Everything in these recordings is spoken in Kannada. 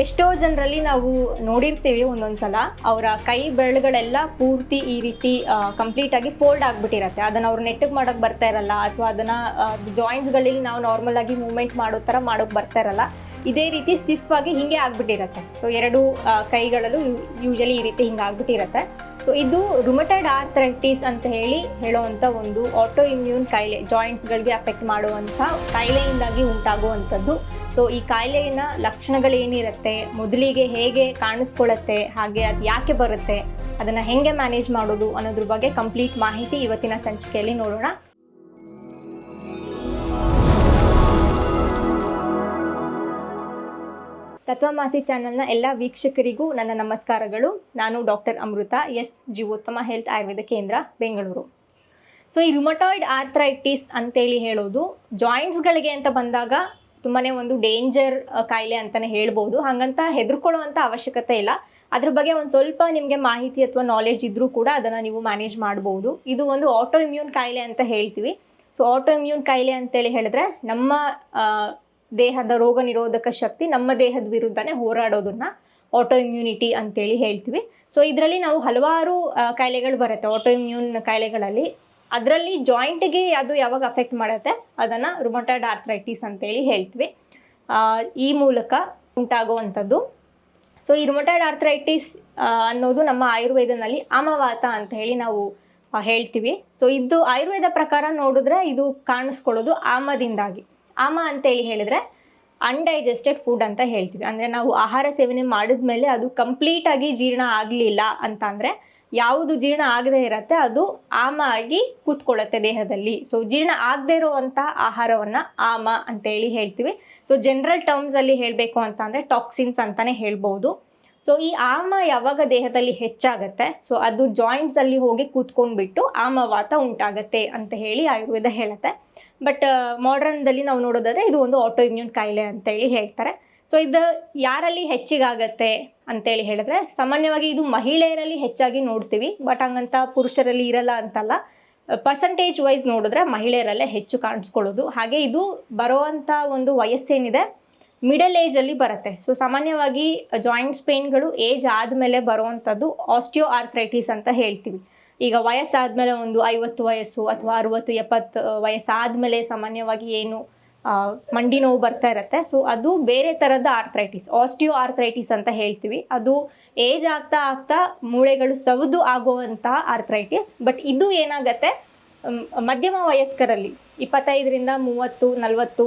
ಎಷ್ಟೋ ಜನರಲ್ಲಿ ನಾವು ನೋಡಿರ್ತೀವಿ ಒಂದೊಂದ್ಸಲ ಅವರ ಕೈ ಬೆರಳುಗಳೆಲ್ಲ ಪೂರ್ತಿ ಈ ರೀತಿ ಕಂಪ್ಲೀಟ್ ಆಗಿ ಫೋಲ್ಡ್ ಆಗಿಬಿಟ್ಟಿರತ್ತೆ. ಅದನ್ನು ಅವ್ರು ನೆಟ್ಟಗೆ ಮಾಡೋಕೆ ಬರ್ತಾ ಇರಲ್ಲ, ಅಥವಾ ಅದನ್ನು ಜಾಯಿಂಟ್ಸ್ಗಳಲ್ಲಿ ನಾವು ನಾರ್ಮಲ್ ಆಗಿ ಮೂವ್ಮೆಂಟ್ ಮಾಡೋ ಥರ ಮಾಡೋಕೆ ಬರ್ತಾ ಇರಲ್ಲ. ಇದೇ ರೀತಿ ಸ್ಟಿಫ್ ಆಗಿ ಹಿಂಗೆ ಆಗಿಬಿಟ್ಟಿರತ್ತೆ. ಸೊ ಎರಡು ಕೈಗಳಲ್ಲೂ ಯೂಶಲಿ ಈ ರೀತಿ ಹಿಂಗೆ ಆಗ್ಬಿಟ್ಟಿರತ್ತೆ. ಸೊ ಇದು ರುಮಟೈಡ್ ಆರ್ಥ್ರೈಟಿಸ್ ಅಂತ ಹೇಳಿ ಹೇಳೋವಂಥ ಒಂದು ಆಟೋ ಇಮ್ಯೂನ್ ಕಾಯಿಲೆ ಜಾಯಿಂಟ್ಸ್ಗಳಿಗೆ ಅಫೆಕ್ಟ್ ಮಾಡುವಂಥ ಕಾಯಿಲೆಯಿಂದಾಗಿ ಉಂಟಾಗುವಂಥದ್ದು. ಸೊ ಈ ಕಾಯಿಲೆಯ ಲಕ್ಷಣಗಳೇನಿರುತ್ತೆ? ಮೊದಲಿಗೆ ಹೇಗೆ ಕಾಣಿಸ್ಕೊಳ್ಳುತ್ತೆ ಹಾಗೆ ಅದು ಯಾಕೆ ಬರುತ್ತೆ? ಅದನ್ನು ಹೆಂಗೆ ಮ್ಯಾನೇಜ್ ಮಾಡೋದು ಅನ್ನೋದ್ರ ಬಗ್ಗೆ ಕಂಪ್ಲೀಟ್ ಮಾಹಿತಿ ಇವತ್ತಿನ ಸಂಚಿಕೆಯಲ್ಲಿ ನೋಡೋಣ. ತತ್ವಮಾಸಿ ಚಾನೆಲ್ನ ಎಲ್ಲ ವೀಕ್ಷಕರಿಗೂ ನನ್ನ ನಮಸ್ಕಾರಗಳು. ನಾನು doctor Amrutha, S, Jeevottama health Ayurveda ಕೇಂದ್ರ, ಬೆಂಗಳೂರು. ಸೊ ಈ ರುಮಟಾಯ್ಡ್ ಆರ್ಥ್ರೈಟಿಸ್ ಅಂತೇಳಿ ಹೇಳೋದು ಜಾಯಿಂಟ್ಸ್ಗಳಿಗೆ ಅಂತ ಬಂದಾಗ ತುಂಬಾ ಒಂದು ಡೇಂಜರ್ ಕಾಯಿಲೆ ಅಂತಲೇ ಹೇಳ್ಬೋದು. ಹಾಗಂತ ಹೆದರ್ಕೊಳ್ಳುವಂಥ ಅವಶ್ಯಕತೆ ಇಲ್ಲ. ಅದ್ರ ಬಗ್ಗೆ ಒಂದು ಸ್ವಲ್ಪ ನಿಮಗೆ ಮಾಹಿತಿ ಅಥವಾ ನಾಲೆಡ್ಜ್ ಇದ್ದರೂ ಕೂಡ ಅದನ್ನು ನೀವು ಮ್ಯಾನೇಜ್ ಮಾಡ್ಬೋದು. ಇದು ಒಂದು ಆಟೋ ಇಮ್ಯೂನ್ ಕಾಯಿಲೆ ಅಂತ ಹೇಳ್ತೀವಿ. ಸೊ ಆಟೋ ಇಮ್ಯೂನ್ ಕಾಯಿಲೆ ಅಂತೇಳಿ ಹೇಳಿದ್ರೆ ನಮ್ಮ ದೇಹದ ರೋಗ ನಿರೋಧಕ ಶಕ್ತಿ ನಮ್ಮ ದೇಹದ ವಿರುದ್ಧನೇ ಹೋರಾಡೋದನ್ನ ಆಟೋ ಇಮ್ಯುನಿಟಿ ಅಂತೇಳಿ ಹೇಳ್ತೀವಿ. ಸೊ ಇದರಲ್ಲಿ ನಾವು ಹಲವಾರು ಕಾಯಿಲೆಗಳು ಬರುತ್ತೆ. ಆಟೋ ಇಮ್ಯೂನ್ ಕಾಯಿಲೆಗಳಲ್ಲಿ ಅದರಲ್ಲಿ ಜಾಯಿಂಟ್ಗೆ ಅದು ಯಾವಾಗ ಅಫೆಕ್ಟ್ ಮಾಡುತ್ತೆ? ಅದನ್ನು ರುಮಟಾಯ್ಡ್ ಆರ್ಥ್ರೈಟಿಸ್ ಅಂತೇಳಿ ಹೇಳ್ತೀವಿ. ಈ ಮೂಲಕ ಉಂಟಾಗುವಂಥದ್ದು. ಸೊ ಈ ರುಮಟಾಯ್ಡ್ ಆರ್ಥ್ರೈಟಿಸ್ ಅನ್ನೋದು ನಮ್ಮ ಆಯುರ್ವೇದನಲ್ಲಿ ಆಮವಾತ ಅಂತ ಹೇಳಿ ನಾವು ಹೇಳ್ತೀವಿ. ಸೊ ಇದು ಆಯುರ್ವೇದ ಪ್ರಕಾರ ನೋಡಿದ್ರೆ ಇದು ಕಾಣಿಸ್ಕೊಳ್ಳೋದು ಆಮದಿಂದಾಗಿ. ಆಮ ಅಂತೇಳಿ ಹೇಳಿದ್ರೆ ಅನ್ಡೈಜೆಸ್ಟೆಡ್ ಫುಡ್ ಅಂತ ಹೇಳ್ತೀವಿ. ಅಂದರೆ ನಾವು ಆಹಾರ ಸೇವನೆ ಮಾಡಿದ್ಮೇಲೆ ಅದು ಕಂಪ್ಲೀಟಾಗಿ ಜೀರ್ಣ ಆಗಲಿಲ್ಲ ಅಂತ ಅಂದರೆ ಯಾವುದು ಜೀರ್ಣ ಆಗದೆ ಇರತ್ತೆ, ಅದು ಆಮ ಆಗಿ ಕೂತ್ಕೊಳ್ಳುತ್ತೆ ದೇಹದಲ್ಲಿ. ಸೊ ಜೀರ್ಣ ಆಗದೆ ಇರುವಂಥ ಆಹಾರವನ್ನು ಆಮ ಅಂತೇಳಿ ಹೇಳ್ತೀವಿ. ಸೊ ಜನರಲ್ ಟರ್ಮ್ಸಲ್ಲಿ ಹೇಳಬೇಕು ಅಂತ ಅಂದರೆ ಟಾಕ್ಸಿನ್ಸ್ ಅಂತಲೇ ಹೇಳ್ಬೋದು. ಸೊ ಈ ಆಮ ಯಾವಾಗ ದೇಹದಲ್ಲಿ ಹೆಚ್ಚಾಗತ್ತೆ? ಸೊ ಅದು ಜಾಯಿಂಟ್ಸಲ್ಲಿ ಹೋಗಿ ಕೂತ್ಕೊಂಡ್ಬಿಟ್ಟು ಆಮವಾತ ಉಂಟಾಗತ್ತೆ ಅಂತ ಹೇಳಿ ಆಯುರ್ವೇದ ಹೇಳುತ್ತೆ. ಬಟ್ ಮಾಡ್ರನ್ದಲ್ಲಿ ನಾವು ನೋಡೋದಾದ್ರೆ ಇದು ಒಂದು ಆಟೋ ಇಮ್ಯೂನ್ ಕಾಯಿಲೆ ಅಂತೇಳಿ ಹೇಳ್ತಾರೆ. ಸೊ ಇದು ಯಾರಲ್ಲಿ ಹೆಚ್ಚಿಗಾಗತ್ತೆ ಅಂತೇಳಿ ಹೇಳಿದ್ರೆ, ಸಾಮಾನ್ಯವಾಗಿ ಇದು ಮಹಿಳೆಯರಲ್ಲಿ ಹೆಚ್ಚಾಗಿ ನೋಡ್ತೀವಿ ಬಟ್ ಹಂಗಂತ ಪುರುಷರಲ್ಲಿ ಇರಲ್ಲ ಅಂತಲ್ಲ. ಪರ್ಸಂಟೇಜ್ ವೈಸ್ ನೋಡಿದ್ರೆ ಮಹಿಳೆಯರಲ್ಲೇ ಹೆಚ್ಚು ಕಾಣಿಸ್ಕೊಳ್ಳೋದು. ಹಾಗೆ ಇದು ಬರುವಂಥ ಒಂದು ವಯಸ್ಸೇನಿದೆ ಮಿಡಲ್ ಏಜಲ್ಲಿ ಬರುತ್ತೆ. ಸೊ ಸಾಮಾನ್ಯವಾಗಿ ಜಾಯಿಂಟ್ಸ್ ಪೇನ್ಗಳು ಏಜ್ ಆದಮೇಲೆ ಬರುವಂಥದ್ದು ಆಸ್ಟಿಯೋ ಆರ್ಥ್ರೈಟಿಸ್ ಅಂತ ಹೇಳ್ತೀವಿ. ಈಗ ವಯಸ್ಸಾದಮೇಲೆ ಒಂದು ಐವತ್ತು ವಯಸ್ಸು ಅಥವಾ ಅರುವತ್ತು, ಎಪ್ಪತ್ತು ವಯಸ್ಸಾದಮೇಲೆ ಸಾಮಾನ್ಯವಾಗಿ ಏನು ಮಂಡಿ ನೋವು ಬರ್ತಾ ಇರುತ್ತೆ. ಸೊ ಅದು ಬೇರೆ ಥರದ ಆರ್ಥ್ರೈಟಿಸ್ ಆಸ್ಟಿಯೋ ಆರ್ಥ್ರೈಟಿಸ್ ಅಂತ ಹೇಳ್ತೀವಿ. ಅದು ಏಜ್ ಆಗ್ತಾ ಆಗ್ತಾ ಮೂಳೆಗಳು ಸವದು ಆಗುವಂಥ ಆರ್ಥ್ರೈಟಿಸ್ ಬಟ್ ಇದು ಏನಾಗತ್ತೆ? ಮಧ್ಯಮ ವಯಸ್ಕರಲ್ಲಿ, ಇಪ್ಪತ್ತೈದರಿಂದ ಮೂವತ್ತು, ನಲವತ್ತು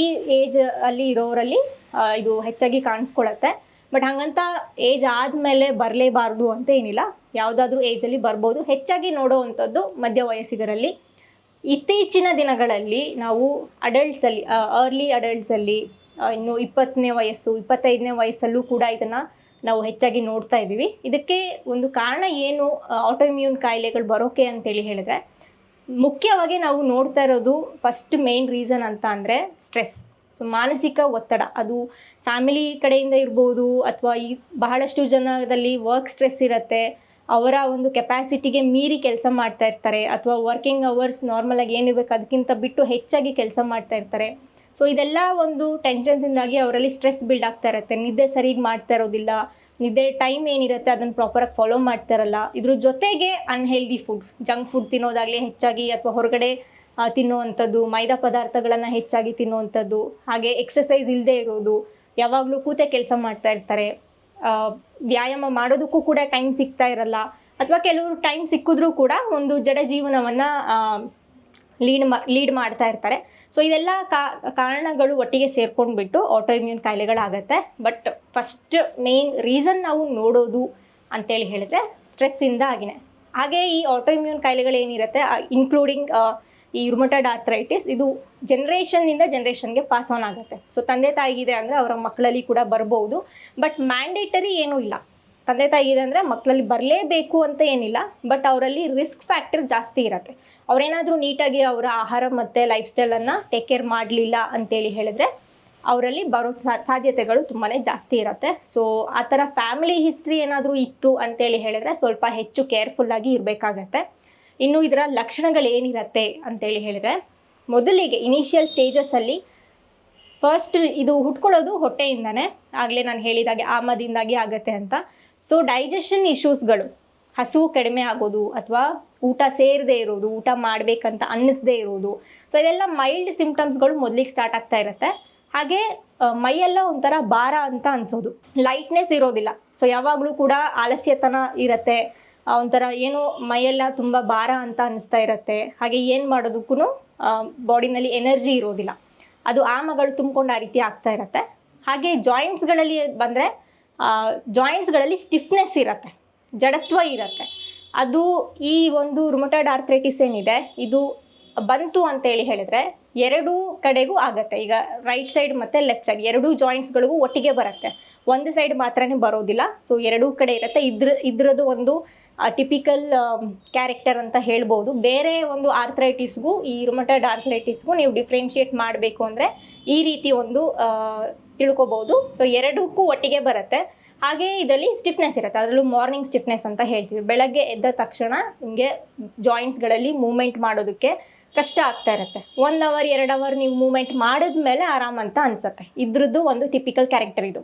ಈ ಏಜ್ ಅಲ್ಲಿ ಇರೋರಲ್ಲಿ ಇದು ಹೆಚ್ಚಾಗಿ ಕಾಣಿಸ್ಕೊಳತ್ತೆ. ಬಟ್ ಹಾಗಂತ ಏಜ್ ಆದಮೇಲೆ ಬರಲೇಬಾರ್ದು ಅಂತ ಏನಿಲ್ಲ. ಯಾವುದಾದ್ರೂ ಏಜಲ್ಲಿ ಬರ್ಬೋದು. ಹೆಚ್ಚಾಗಿ ನೋಡೋವಂಥದ್ದು ಮಧ್ಯ ವಯಸ್ಸಿಗರಲ್ಲಿ. ಇತ್ತೀಚಿನ ದಿನಗಳಲ್ಲಿ ನಾವು ಅಡಲ್ಟ್ಸಲ್ಲಿ ಅರ್ಲಿ ಅಡಲ್ಟ್ಸಲ್ಲಿ ಇನ್ನು ಇಪ್ಪತ್ತನೇ ವಯಸ್ಸು, ಇಪ್ಪತ್ತೈದನೇ ವಯಸ್ಸಲ್ಲೂ ಕೂಡ ಇದನ್ನು ನಾವು ಹೆಚ್ಚಾಗಿ ನೋಡ್ತಾ ಇದ್ದೀವಿ. ಇದಕ್ಕೆ ಒಂದು ಕಾರಣ ಏನು ಆಟೋಮ್ಯೂನ್ ಕಾಯಿಲೆಗಳು ಬರೋಕೆ ಅಂತೇಳಿ ಹೇಳಿದ್ರೆ, ಮುಖ್ಯವಾಗಿ ನಾವು ನೋಡ್ತಾ ಇರೋದು ಫಸ್ಟ್ ಮೇನ್ ರೀಸನ್ ಅಂತ ಅಂದರೆ ಸ್ಟ್ರೆಸ್ ಸೊ ಮಾನಸಿಕ ಒತ್ತಡ. ಅದು ಫ್ಯಾಮಿಲಿ ಕಡೆಯಿಂದ ಇರ್ಬೋದು, ಅಥವಾ ಈ ಬಹಳಷ್ಟು ಜನದಲ್ಲಿ ವರ್ಕ್ ಸ್ಟ್ರೆಸ್ ಇರುತ್ತೆ ಅವರ ಒಂದು ಕೆಪಾಸಿಟಿಗೆ ಮೀರಿ ಕೆಲಸ ಮಾಡ್ತಾ ಇರ್ತಾರೆ ಅಥವಾ ವರ್ಕಿಂಗ್ ಅವರ್ಸ್ ನಾರ್ಮಲಾಗಿ ಏನಿರಬೇಕು ಅದಕ್ಕಿಂತ ಬಿಟ್ಟು ಹೆಚ್ಚಾಗಿ ಕೆಲಸ ಮಾಡ್ತಾ ಇರ್ತಾರೆ. ಸೊ ಇದೆಲ್ಲ ಒಂದು ಟೆನ್ಷನ್ಸಿಂದಾಗಿ ಅವರಲ್ಲಿ ಸ್ಟ್ರೆಸ್ ಬಿಲ್ಡ್ ಆಗ್ತಾ ಇರುತ್ತೆ. ನಿದ್ದೆ ಸರಿಗೆ ಮಾಡ್ತಾ ಇರೋದಿಲ್ಲ. ನಿದ್ದೆ ಟೈಮ್ ಏನಿರುತ್ತೆ ಅದನ್ನು ಪ್ರಾಪರಾಗಿ ಫಾಲೋ ಮಾಡ್ತಾ ಇರಲ್ಲ. ಇದ್ರ ಜೊತೆಗೆ ಅನ್ಹೆಲ್ದಿ ಫುಡ್ ಜಂಕ್ ಫುಡ್ ತಿನ್ನೋದಾಗಲಿ ಹೆಚ್ಚಾಗಿ ಅಥವಾ ಹೊರಗಡೆ ತಿನ್ನುವಂಥದ್ದು, ಮೈದಾ ಪದಾರ್ಥಗಳನ್ನು ಹೆಚ್ಚಾಗಿ ತಿನ್ನುವಂಥದ್ದು, ಹಾಗೆ ಎಕ್ಸಸೈಸ್ ಇಲ್ಲದೆ ಇರೋದು, ಯಾವಾಗಲೂ ಕೂತೆ ಕೆಲಸ ಮಾಡ್ತಾ ಇರ್ತಾರೆ. ವ್ಯಾಯಾಮ ಮಾಡೋದಕ್ಕೂ ಕೂಡ ಟೈಮ್ ಸಿಗ್ತಾ ಇರಲ್ಲ. ಅಥವಾ ಕೆಲವರು ಟೈಮ್ ಸಿಕ್ಕಿದ್ರೂ ಕೂಡ ಒಂದು ಜಡ ಜೀವನವನ್ನು ಲೀಡ್ ಮಾ ಲೀಡ್ ಮಾಡ್ತಾ ಇರ್ತಾರೆ. ಸೊ ಇದೆಲ್ಲ ಕಾರಣಗಳು ಒಟ್ಟಿಗೆ ಸೇರ್ಕೊಂಡ್ಬಿಟ್ಟು ಆಟೋ ಇಮ್ಯೂನ್ ಕಾಯಿಲೆಗಳಾಗತ್ತೆ. ಬಟ್ ಫಸ್ಟ್ ಮೇನ್ ರೀಸನ್ ನಾವು ನೋಡೋದು ಅಂತೇಳಿ ಹೇಳಿದ್ರೆ ಸ್ಟ್ರೆಸ್ಸಿಂದ ಆಗಿನೇ. ಹಾಗೆ ಈ ಆಟೋ ಇಮ್ಯೂನ್ ಕಾಯಿಲೆಗಳೇನಿರುತ್ತೆ ಇನ್ಕ್ಲೂಡಿಂಗ್ ಈ ರುಮಟಡ್ ಆರ್ಥ್ರೈಟಿಸ್ ಇದು ಜನ್ರೇಷನ್ನಿಂದ ಜನ್ರೇಷನ್ಗೆ ಪಾಸ್ ಆನ್ ಆಗುತ್ತೆ. ಸೊ ತಂದೆ ತಾಯಿಗಿದೆ ಅಂದರೆ ಅವರ ಮಕ್ಕಳಲ್ಲಿ ಕೂಡ ಬರ್ಬೋದು. ಬಟ್ ಮ್ಯಾಂಡೇಟರಿ ಏನೂ ಇಲ್ಲ. ತಂದೆ ತಾಯಿ ಇದೆ ಅಂದರೆ ಮಕ್ಕಳಲ್ಲಿ ಬರಲೇಬೇಕು ಅಂತ ಏನಿಲ್ಲ. ಬಟ್ ಅವರಲ್ಲಿ ರಿಸ್ಕ್ ಫ್ಯಾಕ್ಟರ್ ಜಾಸ್ತಿ ಇರುತ್ತೆ. ಅವರೇನಾದರೂ ನೀಟಾಗಿ ಅವರ ಆಹಾರ ಮತ್ತು ಲೈಫ್ ಸ್ಟೈಲನ್ನು ಟೇಕ್ ಕೇರ್ ಮಾಡಲಿಲ್ಲ ಅಂತೇಳಿ ಹೇಳಿದ್ರೆ ಅವರಲ್ಲಿ ಬರೋ ಸಾಧ್ಯತೆಗಳು ತುಂಬಾ ಜಾಸ್ತಿ ಇರುತ್ತೆ. ಸೊ ಆ ಥರ ಫ್ಯಾಮಿಲಿ ಹಿಸ್ಟ್ರಿ ಏನಾದರೂ ಇತ್ತು ಅಂತೇಳಿ ಹೇಳಿದ್ರೆ ಸ್ವಲ್ಪ ಹೆಚ್ಚು ಕೇರ್ಫುಲ್ಲಾಗಿ ಇರಬೇಕಾಗತ್ತೆ. ಇನ್ನು ಇದರ ಲಕ್ಷಣಗಳು ಏನಿರತ್ತೆ ಅಂತೇಳಿ ಹೇಳಿದ್ರೆ, ಮೊದಲಿಗೆ ಇನಿಷಿಯಲ್ ಸ್ಟೇಜಸ್ಸಲ್ಲಿ ಫಸ್ಟ್ ಇದು ಹುಟ್ಕೊಳ್ಳೋದು ಹೊಟ್ಟೆಯಿಂದನೇ. ಆಗಲೇ ನಾನು ಹೇಳಿದಾಗೆ ಆಮದಿಂದಾಗಿ ಆಗುತ್ತೆ ಅಂತ. ಸೊ ಡೈಜೆಷನ್ ಇಶ್ಯೂಸ್ಗಳು ಹಸು ಕಡಿಮೆ ಆಗೋದು ಅಥವಾ ಊಟ ಸೇರದೆ ಇರೋದು, ಊಟ ಮಾಡಬೇಕಂತ ಅನ್ನಿಸದೇ ಇರೋದು ಸೊ ಇದೆಲ್ಲ ಮೈಲ್ಡ್ ಸಿಂಪ್ಟಮ್ಸ್ಗಳು ಮೊದಲಿಗೆ ಸ್ಟಾರ್ಟ್ ಆಗ್ತಾ ಇರುತ್ತೆ. ಹಾಗೆ ಮೈಯೆಲ್ಲ ಒಂಥರ ಭಾರ ಅಂತ ಅನ್ಸೋದು. ಲೈಟ್ನೆಸ್ ಇರೋದಿಲ್ಲ. ಸೊ ಯಾವಾಗಲೂ ಕೂಡ ಆಲಸ್ಯತನ ಇರುತ್ತೆ. ಒಂಥರ ಏನು ಮೈಯೆಲ್ಲ ತುಂಬ ಭಾರ ಅಂತ ಅನಿಸ್ತಾ ಇರುತ್ತೆ. ಹಾಗೆ ಏನು ಮಾಡೋದಕ್ಕೂ ಬಾಡಿನಲ್ಲಿ ಎನರ್ಜಿ ಇರೋದಿಲ್ಲ. ಅದು ಆಮಗಳು ತುಂಬಿಕೊಂಡು ಆ ರೀತಿ ಆಗ್ತಾ ಇರತ್ತೆ. ಹಾಗೆ ಜಾಯಿಂಟ್ಸ್ಗಳಲ್ಲಿ ಬಂದರೆ ಜಾಯಿಂಟ್ಸ್ಗಳಲ್ಲಿ ಸ್ಟಿಫ್ನೆಸ್ ಇರುತ್ತೆ. ಜಡತ್ವ ಇರತ್ತೆ. ಅದು ಈ ಒಂದು ರುಮಟೈಡ್ ಆರ್ಥ್ರೈಟಿಸ್ ಏನಿದೆ, ಇದು ಬಂತು ಅಂತೇಳಿ ಹೇಳಿದ್ರೆ ಎರಡೂ ಕಡೆಗೂ ಆಗತ್ತೆ. ಈಗ ರೈಟ್ ಸೈಡ್ ಮತ್ತು ಲೆಫ್ಟ್ ಸೈಡ್ ಎರಡೂ ಜಾಯಿಂಟ್ಸ್ಗಳಿಗೂ ಒಟ್ಟಿಗೆ ಬರುತ್ತೆ. ಒಂದು ಸೈಡ್ ಮಾತ್ರನೇ ಬರೋದಿಲ್ಲ. ಸೊ ಎರಡೂ ಕಡೆ ಇರುತ್ತೆ. ಇದ್ರ, ಇದ್ರದ್ದು ಒಂದು ಟಿಪಿಕಲ್ ಕ್ಯಾರೆಕ್ಟರ್ ಅಂತ ಹೇಳ್ಬೋದು. ಬೇರೆ ಒಂದು ಆರ್ಥ್ರೈಟಿಸ್ಗೂ ಈ ರುಮಟೈಡ್ ಆರ್ಥ್ರೈಟಿಸ್ಗೂ ನೀವು ಡಿಫ್ರೆನ್ಷಿಯೇಟ್ ಮಾಡಬೇಕು ಅಂದರೆ ಈ ರೀತಿ ಒಂದು ತಿಳ್ಕೊಬೋದು. ಸೊ ಎರಡಕ್ಕೂ ಒಟ್ಟಿಗೆ ಬರುತ್ತೆ. ಹಾಗೆ ಇದರಲ್ಲಿ ಸ್ಟಿಫ್ನೆಸ್ ಇರುತ್ತೆ. ಅದರಲ್ಲೂ ಮಾರ್ನಿಂಗ್ ಸ್ಟಿಫ್ನೆಸ್ ಅಂತ ಹೇಳ್ತೀವಿ. ಬೆಳಗ್ಗೆ ಎದ್ದ ತಕ್ಷಣ ನಿಮಗೆ ಜಾಯಿಂಟ್ಸ್ಗಳಲ್ಲಿ ಮೂಮೆಂಟ್ ಮಾಡೋದಕ್ಕೆ ಕಷ್ಟ ಆಗ್ತಾ ಇರುತ್ತೆ. ಒನ್ ಅವರ್ ಎರಡು ಅವರ್ ನೀವು ಮೂಮೆಂಟ್ ಮಾಡಿದ್ಮೇಲೆ ಆರಾಮ್ ಅಂತ ಅನ್ಸುತ್ತೆ. ಇದ್ರದ್ದು ಒಂದು ಟಿಪಿಕಲ್ ಕ್ಯಾರೆಕ್ಟರ್ ಇದು.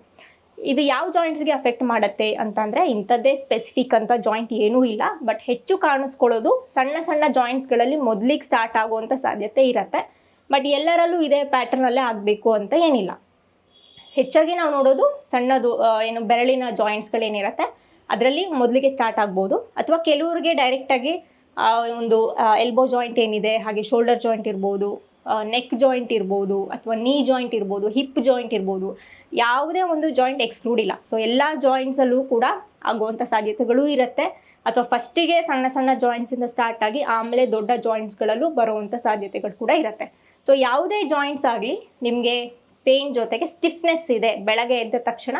ಇದು ಯಾವ ಜಾಯಿಂಟ್ಸ್ಗೆ ಅಫೆಕ್ಟ್ ಮಾಡುತ್ತೆ ಅಂತಂದರೆ ಇಂಥದ್ದೇ ಸ್ಪೆಸಿಫಿಕ್ ಅಂತ ಜಾಯಿಂಟ್ ಏನೂ ಇಲ್ಲ ಬಟ್ ಹೆಚ್ಚು ಕಾಣಿಸ್ಕೊಳ್ಳೋದು ಸಣ್ಣ ಸಣ್ಣ ಜಾಯಿಂಟ್ಸ್ಗಳಲ್ಲಿ ಮೊದಲಿಗೆ ಸ್ಟಾರ್ಟ್ ಆಗುವಂಥ ಸಾಧ್ಯತೆ ಇರುತ್ತೆ. ಬಟ್ ಎಲ್ಲರಲ್ಲೂ ಇದೇ ಪ್ಯಾಟರ್ನಲ್ಲೇ ಆಗಬೇಕು ಅಂತ ಏನಿಲ್ಲ. ಹೆಚ್ಚಾಗಿ ನಾವು ನೋಡೋದು ಸಣ್ಣದು ಏನು ಬೆರಳಿನ ಜಾಯಿಂಟ್ಸ್ಗಳೇನಿರುತ್ತೆ ಅದರಲ್ಲಿ ಮೊದಲಿಗೆ ಸ್ಟಾರ್ಟ್ ಆಗ್ಬೋದು. ಅಥವಾ ಕೆಲವ್ರಿಗೆ ಡೈರೆಕ್ಟಾಗಿ ಒಂದು ಎಲ್ಬೋ ಜಾಯಿಂಟ್ ಏನಿದೆ, ಹಾಗೆ ಶೋಲ್ಡರ್ ಜಾಯಿಂಟ್ ಇರ್ಬೋದು ನೆಕ್ ಜಾಯಿಂಟ್ ಇರ್ಬೋದು ಅಥವಾ ನೀ ಜಾಯಿಂಟ್ ಇರ್ಬೋದು ಹಿಪ್ ಜಾಯಿಂಟ್ ಇರ್ಬೋದು, ಯಾವುದೇ ಒಂದು ಜಾಯಿಂಟ್ ಎಕ್ಸ್ಕ್ಲೂಡ್ ಇಲ್ಲ. ಸೊ ಎಲ್ಲ ಜಾಯಿಂಟ್ಸಲ್ಲೂ ಕೂಡ ಆಗುವಂಥ ಸಾಧ್ಯತೆಗಳು ಇರುತ್ತೆ. ಅಥವಾ ಫಸ್ಟಿಗೆ ಸಣ್ಣ ಸಣ್ಣ ಜಾಯಿಂಟ್ಸಿಂದ ಸ್ಟಾರ್ಟ್ ಆಗಿ ಆಮೇಲೆ ದೊಡ್ಡ ಜಾಯಿಂಟ್ಸ್ಗಳಲ್ಲೂ ಬರುವಂಥ ಸಾಧ್ಯತೆಗಳು ಕೂಡ ಇರುತ್ತೆ. ಸೊ ಯಾವುದೇ ಜಾಯಿಂಟ್ಸ್ ಆಗಲಿ ನಿಮಗೆ ಪೇಯ್ನ್ ಜೊತೆಗೆ ಸ್ಟಿಫ್ನೆಸ್ ಇದೆ, ಬೆಳಗ್ಗೆ ಎದ್ದ ತಕ್ಷಣ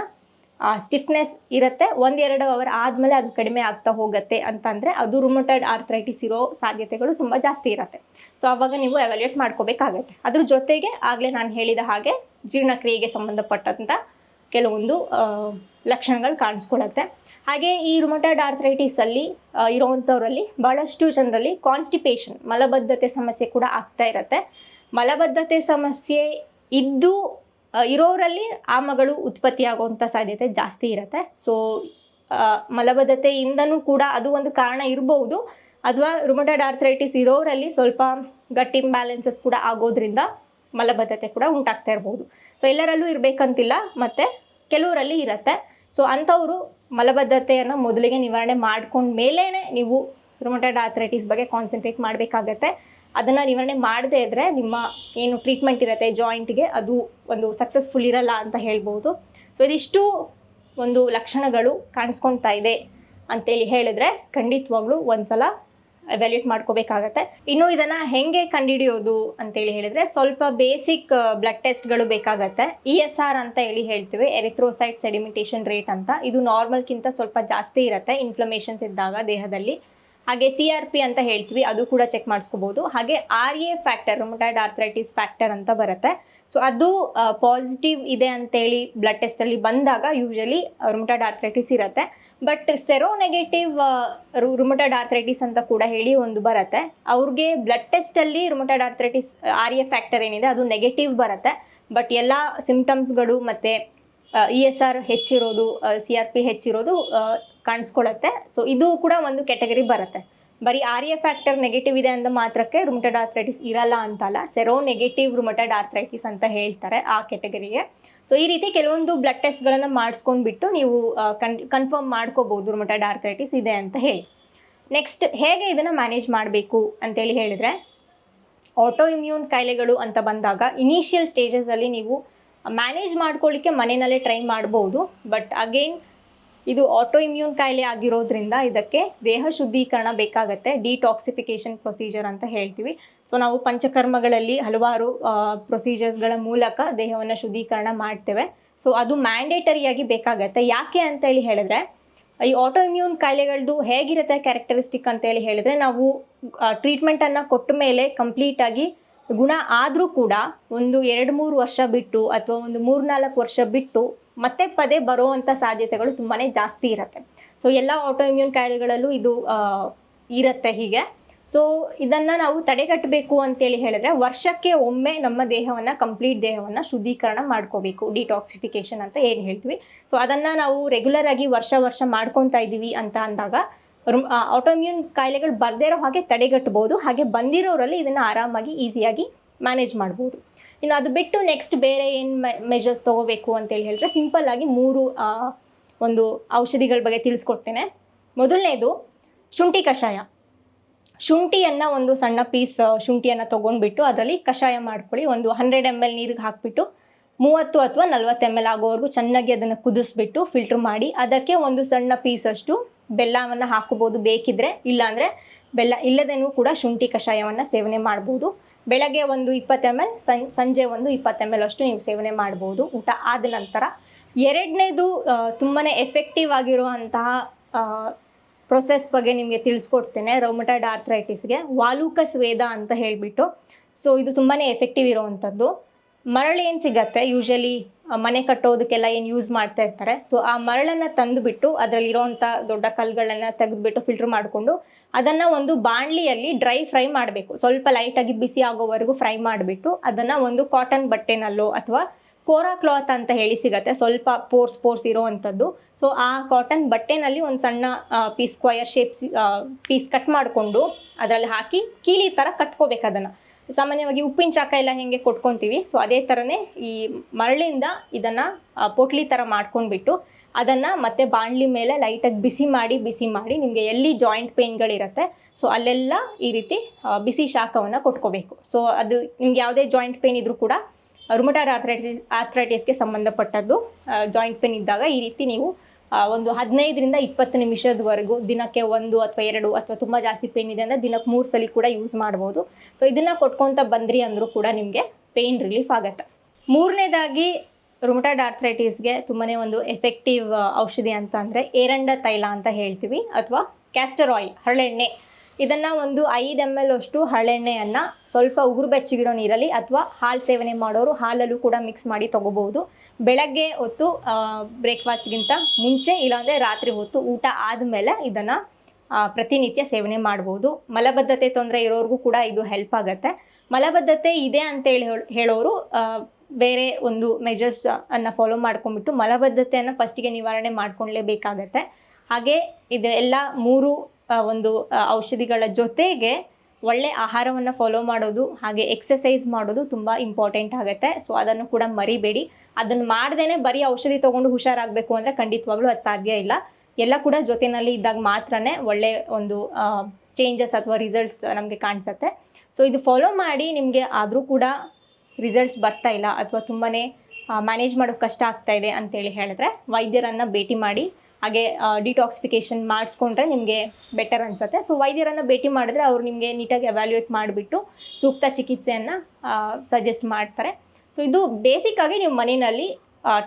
ಸ್ಟಿಫ್ನೆಸ್ ಇರುತ್ತೆ ಒಂದೆರಡು ಅವರ್ ಆದಮೇಲೆ ಅದು ಕಡಿಮೆ ಆಗ್ತಾ ಹೋಗುತ್ತೆ ಅಂತಂದರೆ ಅದು ರುಮಟೈಡ್ ಆರ್ಥ್ರೈಟಿಸ್ ಇರೋ ಸಾಧ್ಯತೆಗಳು ತುಂಬ ಜಾಸ್ತಿ ಇರುತ್ತೆ. ಸೊ ಆವಾಗ ನೀವು ಎವ್ಯಾಲ್ಯೂಯೇಟ್ ಮಾಡ್ಕೋಬೇಕಾಗತ್ತೆ. ಅದ್ರ ಜೊತೆಗೆ ಆಗಲೇ ನಾನು ಹೇಳಿದ ಹಾಗೆ ಜೀರ್ಣಕ್ರಿಯೆಗೆ ಸಂಬಂಧಪಟ್ಟಂಥ ಕೆಲವೊಂದು ಲಕ್ಷಣಗಳು ಕಾಣಿಸ್ಕೊಳ್ಳುತ್ತೆ ಹಾಗೆ ಈ ರುಮಟೈಡ್ ಆರ್ಥ್ರೈಟಿಸಲ್ಲಿ ಇರೋವಂಥವ್ರಲ್ಲಿ ಭಾಳಷ್ಟು ಜನರಲ್ಲಿ ಕಾನ್ಸ್ಟಿಪೇಷನ್ ಮಲಬದ್ಧತೆ ಸಮಸ್ಯೆ ಕೂಡ ಆಗ್ತಾ ಇರುತ್ತೆ. ಮಲಬದ್ಧತೆ ಸಮಸ್ಯೆ ಇದ್ದು ಆ, ಮಗಳು ಉತ್ಪತ್ತಿಯಾಗುವಂಥ ಸಾಧ್ಯತೆ ಜಾಸ್ತಿ ಇರುತ್ತೆ. ಸೊ ಮಲಬದ್ಧತೆಯಿಂದನೂ ಕೂಡ ಅದು ಒಂದು ಕಾರಣ ಇರಬಹುದು ಅಥವಾ ರುಮಟೈಡ್ ಆರ್ಥ್ರೈಟಿಸ್ ಇರೋರಲ್ಲಿ ಸ್ವಲ್ಪ ಗಟ್ಟಿ ಇಂಬ್ಯಾಲೆನ್ಸಸ್ ಕೂಡ ಆಗೋದ್ರಿಂದ ಮಲಬದ್ಧತೆ ಕೂಡ ಉಂಟಾಗ್ತಾ ಇರ್ಬೋದು. ಸೊ ಎಲ್ಲರಲ್ಲೂ ಇರಬೇಕಂತಿಲ್ಲ ಮತ್ತು ಕೆಲವರಲ್ಲಿ ಇರುತ್ತೆ. ಸೊ ಅಂಥವರು ಮಲಬದ್ಧತೆಯನ್ನು ಮೊದಲಿಗೆ ನಿವಾರಣೆ ಮಾಡ್ಕೊಂಡ ಮೇಲೇ ನೀವು ರುಮಟೈಡ್ ಆರ್ಥ್ರೈಟಿಸ್ ಬಗ್ಗೆ ಕಾನ್ಸಂಟ್ರೇಟ್ ಮಾಡಬೇಕಾಗತ್ತೆ. ಅದನ್ನು ನಿವಾರಣೆ ಮಾಡದೇ ಇದ್ದರೆ ನಿಮ್ಮ ಏನು ಟ್ರೀಟ್ಮೆಂಟ್ ಇರುತ್ತೆ ಜಾಯಿಂಟ್ಗೆ ಅದು ಒಂದು ಸಕ್ಸಸ್ಫುಲ್ ಇರಲ್ಲ ಅಂತ ಹೇಳ್ಬೋದು. ಸೊ ಇದಿಷ್ಟು ಒಂದು ಲಕ್ಷಣಗಳು ಕಾಣಿಸ್ಕೊತಾ ಇದೆ ಅಂತೇಳಿ ಹೇಳಿದ್ರೆ ಖಂಡಿತವಾಗ್ಲೂ ಒಂದ್ಸಲ ಅವ್ಯಾಲ್ಯೂಟ್ ಮಾಡ್ಕೋಬೇಕಾಗತ್ತೆ. ಇನ್ನು ಇದನ್ನು ಹೆಂಗೆ ಕಂಡುಹಿಡಿಯೋದು ಅಂತೇಳಿ ಹೇಳಿದರೆ ಸ್ವಲ್ಪ ಬೇಸಿಕ್ ಬ್ಲಡ್ ಟೆಸ್ಟ್ಗಳು ಬೇಕಾಗತ್ತೆ. ಇ ಎಸ್ ಆರ್ ಅಂತ ಹೇಳಿ ಹೇಳ್ತೀವಿ ಎರಿಥ್ರೋಸೈಟ್ ಸೆಡಿಮಿಟೇಷನ್ ರೇಟ್ ಅಂತ. ಇದು ನಾರ್ಮಲ್ಗಿಂತ ಸ್ವಲ್ಪ ಜಾಸ್ತಿ ಇರುತ್ತೆ ಇನ್ಫ್ಲಮೇಷನ್ಸ್ ಇದ್ದಾಗ ದೇಹದಲ್ಲಿ. ಹಾಗೆ ಸಿ ಆರ್ ಪಿ ಅಂತ ಹೇಳ್ತೀವಿ, ಅದು ಕೂಡ ಚೆಕ್ ಮಾಡಿಸ್ಕೋಬೋದು. ಹಾಗೆ R A factor rheumatoid arthritis factor ಅಂತ ಬರುತ್ತೆ. ಸೊ ಅದು ಪಾಸಿಟಿವ್ ಇದೆ ಅಂತೇಳಿ ಬ್ಲಡ್ ಟೆಸ್ಟಲ್ಲಿ ಬಂದಾಗ ಯೂಶಲಿ ರೊಮೊಟೈಡ್ ಆರ್ಥ್ರೈಟಿಸ್ ಇರುತ್ತೆ. But sero negative rheumatoid arthritis ಅಂತ ಕೂಡ ಹೇಳಿ ಒಂದು ಬರುತ್ತೆ. ಅವ್ರಿಗೆ blood ಟೆಸ್ಟಲ್ಲಿ rheumatoid arthritis R A factor ಏನಿದೆ, ಅದು ನೆಗೆಟಿವ್ ಬರುತ್ತೆ. ಬಟ್ ಎಲ್ಲ ಸಿಂಪ್ಟಮ್ಸ್ಗಳು ಮತ್ತು ಇ ಎಸ್ ಆರ್ ಹೆಚ್ಚಿರೋದು ಸಿ ಆರ್ ಪಿ ಹೆಚ್ಚಿರೋದು ಕಾಣಿಸ್ಕೊಳ್ಳುತ್ತೆ ಸೊ ಇದು ಕೂಡ ಒಂದು ಕೆಟಗರಿ ಬರುತ್ತೆ. ಬರೀ ಆರ್ ಎ ಫ್ಯಾಕ್ಟರ್ ನೆಗೆಟಿವ್ ಇದೆ ಅಂದ ಮಾತ್ರಕ್ಕೆ ರುಮಟೆಡ್ ಆರ್ಥ್ರೈಟಿಸ್ ಇರಲ್ಲ ಅಂತಲ್ಲ ಸೆರೋ ನೆಗೆಟಿವ್ ರುಮಟೆಡ್ ಆರ್ಥ್ರೈಟಿಸ್ ಅಂತ ಹೇಳ್ತಾರೆ ಆ ಕೆಟಗರಿಗೆ ಸೊ ಈ ರೀತಿ ಕೆಲವೊಂದು ಬ್ಲಡ್ ಟೆಸ್ಟ್ಗಳನ್ನು ಮಾಡಿಸ್ಕೊಂಡ್ಬಿಟ್ಟು ನೀವು ಕನ್ ಕನ್ಫರ್ಮ್ ಮಾಡ್ಕೋಬೋದು ರುಮಟೆಡ್ ಆರ್ಥ್ರೈಟಿಸ್ ಇದೆ ಅಂತ ಹೇಳಿ. ನೆಕ್ಸ್ಟ್ ಹೇಗೆ ಇದನ್ನು ಮ್ಯಾನೇಜ್ ಮಾಡಬೇಕು ಅಂತೇಳಿ ಹೇಳಿದರೆ ಆಟೋ ಇಮ್ಯೂನ್ ಕಾಯಿಲೆಗಳು ಅಂತ ಬಂದಾಗ ಇನಿಷಿಯಲ್ ಸ್ಟೇಜಸಲ್ಲಿ ನೀವು ಮ್ಯಾನೇಜ್ ಮಾಡ್ಕೊಳ್ಳಿಕ್ಕೆ ಮನೆಯಲ್ಲೇ ಟ್ರೈ ಮಾಡ್ಬೋದು. ಬಟ್ ಅಗೇನ್ ಇದು ಆಟೋ ಇಮ್ಯೂನ್ ಕಾಯಿಲೆ ಆಗಿರೋದ್ರಿಂದ ಇದಕ್ಕೆ ದೇಹ ಶುದ್ಧೀಕರಣ ಬೇಕಾಗತ್ತೆ ಡಿಟಾಕ್ಸಿಫಿಕೇಶನ್ ಪ್ರೊಸೀಜರ್ ಅಂತ ಹೇಳ್ತೀವಿ. ಸೊ ನಾವು ಪಂಚಕರ್ಮಗಳಲ್ಲಿ ಹಲವಾರು ಪ್ರೊಸೀಜರ್ಸ್ಗಳ ಮೂಲಕ ದೇಹವನ್ನು ಶುದ್ಧೀಕರಣ ಮಾಡ್ತೇವೆ. ಸೊ ಅದು ಮ್ಯಾಂಡೇಟರಿಯಾಗಿ ಬೇಕಾಗತ್ತೆ. ಯಾಕೆ ಅಂತೇಳಿ ಹೇಳಿದ್ರೆ, ಈ ಆಟೋ ಇಮ್ಯೂನ್ ಕಾಯಿಲೆಗಳದ್ದು ಹೇಗಿರುತ್ತೆ ಕ್ಯಾರೆಕ್ಟರಿಸ್ಟಿಕ್ ಅಂತೇಳಿ ಹೇಳಿದ್ರೆ, ನಾವು ಟ್ರೀಟ್ಮೆಂಟನ್ನು ಕೊಟ್ಟ ಮೇಲೆ ಕಂಪ್ಲೀಟಾಗಿ ಗುಣ ಆದರೂ ಕೂಡ ಒಂದು ಎರಡು ಮೂರು ವರ್ಷ ಬಿಟ್ಟು ಅಥವಾ ಒಂದು ಮೂರ್ನಾಲ್ಕು ವರ್ಷ ಬಿಟ್ಟು ಮತ್ತೆ ಪದೇ ಬರುವಂಥ ಸಾಧ್ಯತೆಗಳು ತುಂಬಾ ಜಾಸ್ತಿ ಇರುತ್ತೆ. ಸೊ ಎಲ್ಲ ಆಟೋ ಇಮ್ಯೂನ್ ಕಾಯಿಲೆಗಳಲ್ಲೂ ಇದು ಇರುತ್ತೆ ಹೀಗೆ. ಸೊ ಇದನ್ನು ನಾವು ತಡೆಗಟ್ಟಬೇಕು ಅಂತೇಳಿ ಹೇಳಿದ್ರೆ ವರ್ಷಕ್ಕೆ ಒಮ್ಮೆ ನಮ್ಮ ದೇಹವನ್ನು ಕಂಪ್ಲೀಟ್ ದೇಹವನ್ನು ಶುದ್ಧೀಕರಣ ಮಾಡ್ಕೋಬೇಕು. ಡಿಟಾಕ್ಸಿಫಿಕೇಶನ್ ಅಂತ ಏನು ಹೇಳ್ತೀವಿ. ಸೊ ಅದನ್ನು ನಾವು ರೆಗ್ಯುಲರ್ ಆಗಿ ವರ್ಷ ವರ್ಷ ಮಾಡ್ಕೊತಾ ಇದ್ದೀವಿ ಅಂತ ಅಂದಾಗ ಆಟೋಮ್ಯೂನ್ ಕಾಯಿಲೆಗಳು ಬರದೇ ಇರೋ ಹಾಗೆ ತಡೆಗಟ್ಟಬಹುದು ಹಾಗೆ ಬಂದಿರೋರಲ್ಲಿ ಇದನ್ನು ಆರಾಮಾಗಿ ಈಸಿಯಾಗಿ ಮ್ಯಾನೇಜ್ ಮಾಡ್ಬೋದು. ಇನ್ನು ಅದು ಬಿಟ್ಟು ನೆಕ್ಸ್ಟ್ ಬೇರೆ ಏನು ಮೆಜರ್ಸ್ ತೊಗೋಬೇಕು ಅಂತೇಳಿ ಹೇಳಿದ್ರೆ ಸಿಂಪಲ್ ಆಗಿ ಮೂರು ಒಂದು ಔಷಧಿಗಳ ಬಗ್ಗೆ ತಿಳಿಸ್ಕೊಡ್ತೇನೆ. ಮೊದಲನೇದು ಶುಂಠಿ ಕಷಾಯ. ಶುಂಠಿಯನ್ನು ಒಂದು ಸಣ್ಣ ಪೀಸ್ ಶುಂಠಿಯನ್ನು ತೊಗೊಂಡ್ಬಿಟ್ಟು ಅದರಲ್ಲಿ ಕಷಾಯ ಮಾಡ್ಕೊಳ್ಳಿ. ಒಂದು ಹಂಡ್ರೆಡ್ ಎಂ ಎಲ್ ನೀರಿಗೆ ಹಾಕಿಬಿಟ್ಟು ಮೂವತ್ತು ಅಥವಾ ನಲ್ವತ್ತು ಎಂ ಎಲ್ ಆಗೋವರೆಗೂ ಚೆನ್ನಾಗಿ ಅದನ್ನು ಕುದಿಸ್ಬಿಟ್ಟು ಫಿಲ್ಟ್ರ್ ಮಾಡಿ ಅದಕ್ಕೆ ಒಂದು ಸಣ್ಣ ಪೀಸಷ್ಟು ಬೆಲ್ಲವನ್ನು ಹಾಕೋಬೋದು ಬೇಕಿದ್ರೆ. ಇಲ್ಲಾಂದರೆ ಬೆಲ್ಲ ಇಲ್ಲದೇನೂ ಕೂಡ ಶುಂಠಿ ಕಷಾಯವನ್ನು ಸೇವನೆ ಮಾಡ್ಬೋದು. ಬೆಳಗ್ಗೆ ಒಂದು ಇಪ್ಪತ್ತು ಎಂ ಎಲ್ ಸಂಜೆ ಒಂದು ಇಪ್ಪತ್ತು ಎಂ ಎಲ್ ಅಷ್ಟು ನೀವು ಸೇವನೆ ಮಾಡ್ಬೋದು. ಊಟ ಆದ ನಂತರ ಎರಡನೇದು ತುಂಬಾ ಎಫೆಕ್ಟಿವ್ ಆಗಿರುವಂತಹ ಪ್ರೊಸೆಸ್ ಬಗ್ಗೆ ನಿಮಗೆ ತಿಳಿಸ್ಕೊಡ್ತೇನೆ. ರೌಮಟೈಡ್ ಆರ್ಥ್ರೈಟಿಸ್ಗೆ ವಾಲೂಕಸ್ ವೇದ ಅಂತ ಹೇಳಿಬಿಟ್ಟು. ಸೊ ಇದು ತುಂಬಾ ಎಫೆಕ್ಟಿವ್ ಇರುವಂಥದ್ದು. ಮರಳು ಏನು ಸಿಗತ್ತೆ? ಯೂಶಲಿ ಮನೆ ಕಟ್ಟೋದಕ್ಕೆಲ್ಲ ಏನು ಯೂಸ್ ಮಾಡ್ತಾ ಇರ್ತಾರೆ. ಸೊ ಆ ಮರಳನ್ನು ತಂದುಬಿಟ್ಟು ಅದರಲ್ಲಿರೋವಂಥ ದೊಡ್ಡ ಕಲ್ಲುಗಳನ್ನ ತೆಗೆದುಬಿಟ್ಟು ಫಿಲ್ಟ್ರ್ ಮಾಡಿಕೊಂಡು ಅದನ್ನು ಒಂದು ಬಾಣಲಿಯಲ್ಲಿ ಡ್ರೈ ಫ್ರೈ ಮಾಡಬೇಕು. ಸ್ವಲ್ಪ ಲೈಟಾಗಿ ಬಿಸಿ ಆಗೋವರೆಗೂ ಫ್ರೈ ಮಾಡಿಬಿಟ್ಟು ಅದನ್ನು ಒಂದು ಕಾಟನ್ ಬಟ್ಟೆನಲ್ಲೋ ಅಥವಾ ಕೋರಾ ಕ್ಲಾತ್ ಅಂತ ಹೇಳಿ ಸಿಗತ್ತೆ. ಸ್ವಲ್ಪ ಪೋರ್ಸ್ ಪೋರ್ಸ್ ಇರೋವಂಥದ್ದು. ಸೊ ಆ ಕಾಟನ್ ಬಟ್ಟೆನಲ್ಲಿ ಒಂದು ಸಣ್ಣ piece square shapes piece cut ಮಾಡಿಕೊಂಡು ಅದರಲ್ಲಿ ಹಾಕಿ ಕೀಲಿ ಥರ ಕಟ್ಕೋಬೇಕು ಅದನ್ನು. ಸಾಮಾನ್ಯವಾಗಿ ಉಪ್ಪಿನ ಚಾಕ ಎಲ್ಲ ಹೆಂಗೆ ಕೊಟ್ಕೊತೀವಿ. ಸೊ ಅದೇ ಥರನೇ ಈ ಮರಳಿಂದ ಇದನ್ನು ಪೊಟ್ಲಿ ಥರ ಮಾಡ್ಕೊಂಡ್ಬಿಟ್ಟು ಅದನ್ನು ಮತ್ತೆ ಬಾಣಲಿ ಮೇಲೆ ಲೈಟಾಗಿ ಬಿಸಿ ಮಾಡಿ ಬಿಸಿ ಮಾಡಿ ನಿಮಗೆ ಎಲ್ಲಿ ಜಾಯಿಂಟ್ ಪೇನ್ಗಳಿರುತ್ತೆ, ಸೊ, ಅಲ್ಲೆಲ್ಲ ಈ ರೀತಿ ಬಿಸಿ ಶಾಖವನ್ನು ಕೊಟ್ಕೋಬೇಕು. ಸೊ ಅದು ನಿಮ್ಗೆ ಯಾವುದೇ ಜಾಯಿಂಟ್ ಪೇನ್ ಇದ್ರೂ ಕೂಡ ರುಮಟಾರ್ ಆಥ್ರೈಟಿ ಆಥ್ರೈಟಿಸ್ಗೆ ಸಂಬಂಧಪಟ್ಟದ್ದು ಜಾಯಿಂಟ್ ಪೇನ್ ಇದ್ದಾಗ ಈ ರೀತಿ ನೀವು ಒಂದು ಹದಿನೈದರಿಂದ ಇಪ್ಪತ್ತು ನಿಮಿಷದವರೆಗೂ ದಿನಕ್ಕೆ ಒಂದು ಅಥವಾ ಎರಡು ಅಥವಾ ತುಂಬ ಜಾಸ್ತಿ ಪೇನ್ ಇದೆ ಅಂದರೆ ದಿನಕ್ಕೆ ಮೂರು ಸಲ ಕೂಡ ಯೂಸ್ ಮಾಡ್ಬೋದು. ಸೊ ಇದನ್ನು ಕೊಟ್ಕೊತ ಬಂದ್ರಿ ಅಂದರೂ ಕೂಡ ನಿಮಗೆ ಪೇಯ್ನ್ ರಿಲೀಫ್ ಆಗುತ್ತೆ. ಮೂರನೇದಾಗಿ ರುಮಟಾಡ್ ಆರ್ಥ್ರೈಟಿಸ್ಗೆ ತುಂಬಾ ಒಂದು ಎಫೆಕ್ಟಿವ್ ಔಷಧಿ ಅಂತ ಅಂದರೆ ಏರಂಡ ತೈಲ ಅಂತ ಹೇಳ್ತೀವಿ, ಅಥವಾ ಕ್ಯಾಸ್ಟರ್ ಆಯಿಲ್ ಹರಳೆಣ್ಣೆ. ಇದನ್ನು ಒಂದು ಐದು ಎಂ ಎಲ್ ಅಷ್ಟು ಹಳೆಣ್ಣೆಯನ್ನು ಸ್ವಲ್ಪ ಉಗುರು ಬೆಚ್ಚಿಗಿಡೋ ನೀರಲ್ಲಿ ಅಥವಾ ಹಾಲು ಸೇವನೆ ಮಾಡೋರು ಹಾಲಲ್ಲೂ ಕೂಡ ಮಿಕ್ಸ್ ಮಾಡಿ ತೊಗೋಬೋದು ಬೆಳಗ್ಗೆ ಹೊತ್ತು ಬ್ರೇಕ್ಫಾಸ್ಟ್ಗಿಂತ ಮುಂಚೆ ಇಲ್ಲಾಂದರೆ ರಾತ್ರಿ ಹೊತ್ತು ಊಟ ಆದಮೇಲೆ ಇದನ್ನು ಪ್ರತಿನಿತ್ಯ ಸೇವನೆ ಮಾಡ್ಬೋದು. ಮಲಬದ್ಧತೆ ತೊಂದರೆ ಇರೋರಿಗೂ ಕೂಡ ಇದು ಹೆಲ್ಪ್ ಆಗುತ್ತೆ. ಮಲಬದ್ಧತೆ ಇದೆ ಅಂತೇಳಿ ಹೇಳ- ಹೇಳೋರು ಬೇರೆ ಒಂದು ಮೆಜರ್ಸ್ ಅನ್ನು ಫಾಲೋ ಮಾಡ್ಕೊಂಡ್ಬಿಟ್ಟು ಮಲಬದ್ಧತೆಯನ್ನು ಫಸ್ಟಿಗೆ ನಿವಾರಣೆ ಮಾಡ್ಕೊಳ್ಳೇಬೇಕಾಗತ್ತೆ ಹಾಗೆ ಇದೆಲ್ಲ ಮೂರು ಒಂದು ಔಷಧಿಗಳ ಜೊತೆಗೆ ಒಳ್ಳೆ ಆಹಾರವನ್ನು ಫಾಲೋ ಮಾಡೋದು ಹಾಗೆ ಎಕ್ಸಸೈಸ್ ಮಾಡೋದು ತುಂಬ ಇಂಪಾರ್ಟೆಂಟ್ ಆಗುತ್ತೆ. ಸೊ ಅದನ್ನು ಕೂಡ ಮರಿಬೇಡಿ. ಅದನ್ನು ಮಾಡ್ದೇ ಬರೀ ಔಷಧಿ ತೊಗೊಂಡು ಹುಷಾರಾಗಬೇಕು ಅಂದರೆ ಖಂಡಿತವಾಗ್ಲೂ ಅದು ಸಾಧ್ಯ ಇಲ್ಲ. ಎಲ್ಲ ಕೂಡ ಜೊತೆಯಲ್ಲಿ ಇದ್ದಾಗ ಮಾತ್ರನೇ ಒಳ್ಳೆ ಒಂದು ಚೇಂಜಸ್ ಅಥವಾ ರಿಸಲ್ಟ್ಸ್ ನಮಗೆ ಕಾಣಿಸುತ್ತೆ. ಸೊ ಇದು ಫಾಲೋ ಮಾಡಿ ನಿಮಗೆ ಆದರೂ ಕೂಡ ರಿಸಲ್ಟ್ಸ್ ಬರ್ತಾ ಇಲ್ಲ ಅಥವಾ ತುಂಬಾ ಮ್ಯಾನೇಜ್ ಮಾಡೋಕ್ಕೆ ಕಷ್ಟ ಆಗ್ತಾ ಇದೆ ಅಂತೇಳಿ ಹೇಳಿದ್ರೆ ವೈದ್ಯರನ್ನು ಭೇಟಿ ಮಾಡಿ ಹಾಗೆ ಡಿಟಾಕ್ಸಿಫಿಕೇಷನ್ ಮಾಡಿಸ್ಕೊಂಡ್ರೆ ನಿಮಗೆ ಬೆಟರ್ ಅನಿಸುತ್ತೆ. ಸೊ ವೈದ್ಯರನ್ನು ಭೇಟಿ ಮಾಡಿದ್ರೆ ಅವ್ರು ನಿಮಗೆ ನೀಟಾಗಿ ಅವ್ಯಾಲ್ಯೂಯೇಟ್ ಮಾಡಿಬಿಟ್ಟು ಸೂಕ್ತ ಚಿಕಿತ್ಸೆಯನ್ನು ಸಜೆಸ್ಟ್ ಮಾಡ್ತಾರೆ. ಸೊ ಇದು ಬೇಸಿಕ್ಕಾಗಿ ನೀವು ಮನೆಯಲ್ಲಿ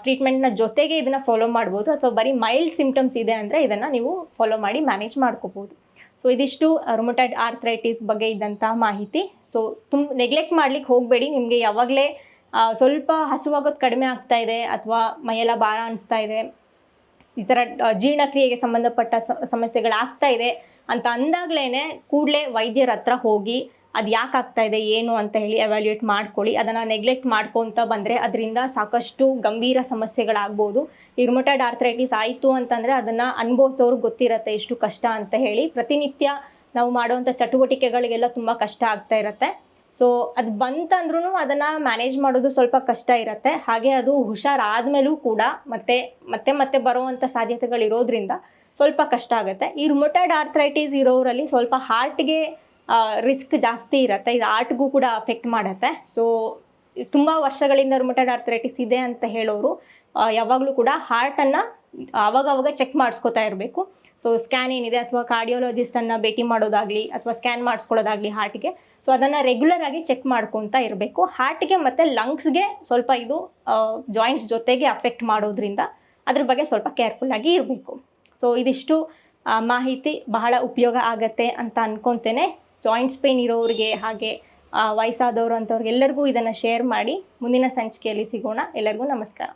ಟ್ರೀಟ್ಮೆಂಟ್ನ ಜೊತೆಗೆ ಇದನ್ನು ಫಾಲೋ ಮಾಡ್ಬೋದು. ಅಥವಾ ಬರೀ ಮೈಲ್ಡ್ ಸಿಂಪ್ಟಮ್ಸ್ ಇದೆ ಅಂದರೆ ಇದನ್ನು ನೀವು ಫಾಲೋ ಮಾಡಿ ಮ್ಯಾನೇಜ್ ಮಾಡ್ಕೋಬೋದು. ಸೊ ಇದಿಷ್ಟು ರೊಮೊಟೈಡ್ ಆರ್ಥ್ರೈಟಿಸ್ ಬಗ್ಗೆ ಇದ್ದಂತಹ ಮಾಹಿತಿ. ಸೊ ತುಂಬ ನೆಗ್ಲೆಕ್ಟ್ ಮಾಡ್ಲಿಕ್ಕೆ ಹೋಗಬೇಡಿ. ನಿಮಗೆ ಯಾವಾಗಲೇ ಸ್ವಲ್ಪ ಹಸುವಾಗೋದು ಕಡಿಮೆ ಆಗ್ತಾ ಇದೆ ಅಥವಾ ಮೈಯೆಲ್ಲ ಭಾರ ಅನಿಸ್ತಾ ಇದೆ. ಈ ಥರ ಜೀರ್ಣಕ್ರಿಯೆಗೆ ಸಂಬಂಧಪಟ್ಟ ಸಮಸ್ಯೆಗಳಾಗ್ತಾ ಇದೆ ಅಂತ ಅಂದಾಗಲೇ ಕೂಡಲೇ ವೈದ್ಯರ ಹತ್ರ ಹೋಗಿ ಅದು ಯಾಕೆ ಆಗ್ತಾ ಇದೆ, ಏನು ಅಂತ ಹೇಳಿ ಅವ್ಯಾಲ್ಯೂಯೇಟ್ ಮಾಡ್ಕೊಳ್ಳಿ. ಅದನ್ನು ನೆಗ್ಲೆಕ್ಟ್ ಮಾಡ್ಕೊತ ಬಂದರೆ ಅದರಿಂದ ಸಾಕಷ್ಟು ಗಂಭೀರ ಸಮಸ್ಯೆಗಳಾಗ್ಬೋದು. ಇರ್ಮೊಟೈಡ್ ಆರ್ಥ್ರೈಟಿಸ್ ಆಯಿತು ಅಂತಂದರೆ ಅದನ್ನು ಅನುಭವಿಸೋರು ಗೊತ್ತಿರತ್ತೆ ಎಷ್ಟು ಕಷ್ಟ ಅಂತ ಹೇಳಿ. ಪ್ರತಿನಿತ್ಯ ನಾವು ಮಾಡುವಂಥ ಚಟುವಟಿಕೆಗಳಿಗೆಲ್ಲ ತುಂಬ ಕಷ್ಟ ಆಗ್ತಾ ಇರುತ್ತೆ. ಸೊ ಅದು ಬಂತಂದ್ರೂ ಅದನ್ನು ಮ್ಯಾನೇಜ್ ಮಾಡೋದು ಸ್ವಲ್ಪ ಕಷ್ಟ ಇರುತ್ತೆ. ಹಾಗೆ ಅದು ಹುಷಾರಾದ್ಮೇಲೂ ಕೂಡ ಮತ್ತೆ ಮತ್ತೆ ಮತ್ತೆ ಬರುವಂಥ ಸಾಧ್ಯತೆಗಳಿರೋದ್ರಿಂದ ಸ್ವಲ್ಪ ಕಷ್ಟ ಆಗುತ್ತೆ. ಈ ರುಮೊಟೈಡ್ ಆರ್ಥ್ರೈಟಿಸ್ ಇರೋರಲ್ಲಿ ಸ್ವಲ್ಪ ಹಾರ್ಟ್ಗೆ ರಿಸ್ಕ್ ಜಾಸ್ತಿ ಇರುತ್ತೆ. ಇದು ಆರ್ಟ್ಗೂ ಕೂಡ ಅಫೆಕ್ಟ್ ಮಾಡುತ್ತೆ. ಸೊ ತುಂಬ ವರ್ಷಗಳಿಂದ ರುಮೊಟೈಡ್ ಆರ್ಥ್ರೈಟಿಸ್ ಇದೆ ಅಂತ ಹೇಳೋರು ಯಾವಾಗಲೂ ಕೂಡ ಹಾರ್ಟನ್ನು ಆವಾಗವಾಗ ಚೆಕ್ ಮಾಡಿಸ್ಕೊತಾ ಇರಬೇಕು. ಸೊ ಸ್ಕ್ಯಾನ್ ಏನಿದೆ? ಅಥವಾ ಕಾರ್ಡಿಯೋಲಜಿಸ್ಟನ್ನು ಭೇಟಿ ಮಾಡೋದಾಗಲಿ, ಅಥವಾ ಸ್ಕ್ಯಾನ್ ಮಾಡಿಸ್ಕೊಳ್ಳೋದಾಗಲಿ ಹಾರ್ಟಿಗೆ ಸೊ ಅದನ್ನು ರೆಗ್ಯುಲರ್ ಆಗಿ ಚೆಕ್ ಮಾಡ್ಕೊತಾ ಇರಬೇಕು. ಹಾರ್ಟ್ಗೆ ಮತ್ತು ಲಂಗ್ಸ್ಗೆ ಸ್ವಲ್ಪ ಇದು ಜಾಯಿಂಟ್ಸ್ ಜೊತೆಗೆ ಅಫೆಕ್ಟ್ ಮಾಡೋದ್ರಿಂದ ಅದ್ರ ಬಗ್ಗೆ ಸ್ವಲ್ಪ ಕೇರ್ಫುಲ್ಲಾಗಿ ಇರಬೇಕು. ಸೊ ಇದಿಷ್ಟು ಮಾಹಿತಿ ಬಹಳ ಉಪಯೋಗ ಆಗತ್ತೆ ಅಂತ ಅಂದ್ಕೊತೇನೆ ಜಾಯಿಂಟ್ಸ್ ಪೇನ್ ಇರೋರಿಗೆ ಹಾಗೆ ವಯಸ್ಸಾದವರು ಅಂಥವ್ರಿಗೆ ಎಲ್ಲರಿಗೂ ಇದನ್ನು ಶೇರ್ ಮಾಡಿ. ಮುಂದಿನ ಸಂಚಿಕೆಯಲ್ಲಿ ಸಿಗೋಣ. ಎಲ್ಲರಿಗೂ ನಮಸ್ಕಾರ.